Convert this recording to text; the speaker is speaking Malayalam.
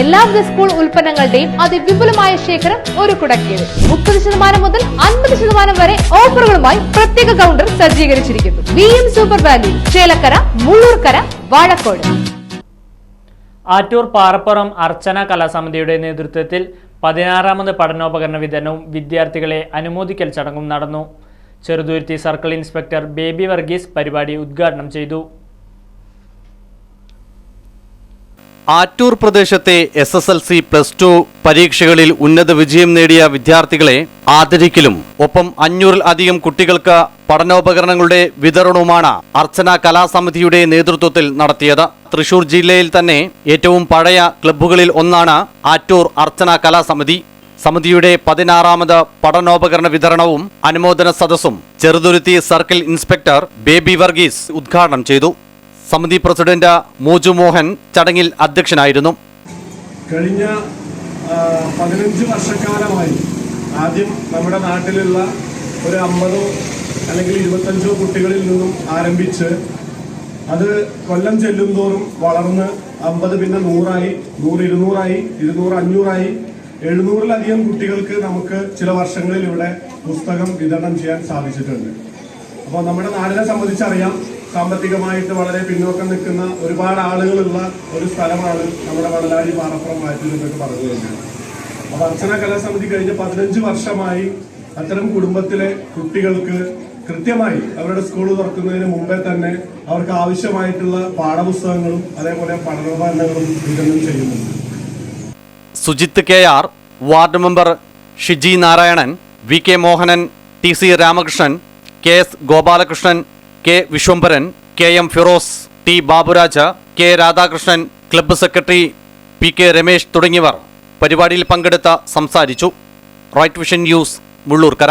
എല്ലാവിധ സ്കൂൾ ഉൽപ്പന്നങ്ങളുടെയും അതിവിപുലമായ ശേഖരം ഒരു കുടക്കീഴിൽ. മുപ്പത് ശതമാനം മുതൽ അൻപത് ശതമാനം വരെ ഓഫറുകളുമായി പ്രത്യേക കൗണ്ടർ സജ്ജീകരിച്ചിരിക്കുന്നു. V M super value Chelakkara Mullurkara Vazhakkode. Attoor Parappuram Archana കലാസമിതിയുടെ നേതൃത്വത്തിൽ പതിനാറാമത് പഠനോപകരണ വിതരണവും വിദ്യാർത്ഥികളെ അനുമോദിക്കൽ ചടങ്ങും നടന്നു. Cheruthuruthy circle inspector Baby Varghese പരിപാടി ഉദ്ഘാടനം ചെയ്തു. ആറ്റൂർ പ്രദേശത്തെ S S L C plus two പരീക്ഷകളിൽ ഉന്നത വിജയം നേടിയ വിദ്യാർത്ഥികളെ ആദരിക്കലും ഒപ്പം അഞ്ഞൂറിൽ അധികം കുട്ടികൾക്ക് പഠനോപകരണങ്ങളുടെ വിതരണവുമാണ് അർച്ചന കലാസമിതിയുടെ നേതൃത്വത്തിൽ നടത്തിയത്. തൃശൂർ ജില്ലയിൽ തന്നെ ഏറ്റവും പഴയ ക്ലബ്ബുകളിൽ ഒന്നാണ് ആറ്റൂർ അർച്ചന കലാസമിതി. സമിതിയുടെ പതിനാറാമത് പഠനോപകരണ വിതരണവും അനുമോദന സദസ്സും Cheruthuruthy circle inspector Baby Varghese ഉദ്ഘാടനം ചെയ്തു. സമിതി പ്രസിഡന്റ് മോജു മോഹൻ ചടങ്ങിൽ അധ്യക്ഷനായിരുന്നു. കഴിഞ്ഞ പതിനഞ്ച് വർഷക്കാലമായി ആദ്യം നമ്മുടെ നാട്ടിലുള്ള ഒരു അമ്പതോ അല്ലെങ്കിൽ ഇരുപത്തഞ്ചോ കുട്ടികളിൽ നിന്നും ആരംഭിച്ച് അത് കൊല്ലം ചെല്ലുംതോറും വളർന്ന് അമ്പത് പിന്നെ നൂറായി നൂറ് ഇരുന്നൂറായി ഇരുന്നൂറ് അഞ്ഞൂറായി എഴുന്നൂറിലധികം കുട്ടികൾക്ക് നമുക്ക് ചില വർഷങ്ങളിൽ ഇവിടെ പുസ്തകം വിതരണം ചെയ്യാൻ സാധിച്ചിട്ടുണ്ട്. അപ്പോൾ നമ്മുടെ നാടിനെ സംബന്ധിച്ചറിയാം സാമ്പത്തികമായിട്ട് വളരെ പിന്നോക്കം നിൽക്കുന്ന ഒരുപാട് ആളുകളുള്ള ഒരു സ്ഥലമാണ് നമ്മുടെ വടലാരി പാറപ്പുറം മാറ്റൂർ എന്നൊക്കെ പറഞ്ഞു കഴിഞ്ഞാൽ. അപ്പോൾ അർച്ചന കലാസമിതി കഴിഞ്ഞ പതിനഞ്ച് വർഷമായി അത്തരം കുടുംബത്തിലെ കുട്ടികൾക്ക് കൃത്യമായി അവരുടെ സ്കൂൾ തുറക്കുന്നതിന് മുമ്പേ തന്നെ അവർക്ക് ആവശ്യമായിട്ടുള്ള പാഠപുസ്തകങ്ങളും അതേപോലെ പഠനോപകരണങ്ങളും വിതരണം ചെയ്യുന്നുണ്ട്. Sujith K R ward member Shiji Narayanan V K Mohanan T C Ramakrishnan K S Gopalakrishnan K Viswambharan K M Firoz T Baburaja K Radhakrishnan club secretary P K Ramesh തുടങ്ങിയവർ പരിപാടിയിൽ പങ്കെടുത്ത സംസാരിച്ചു. Right vision news Mullurkara.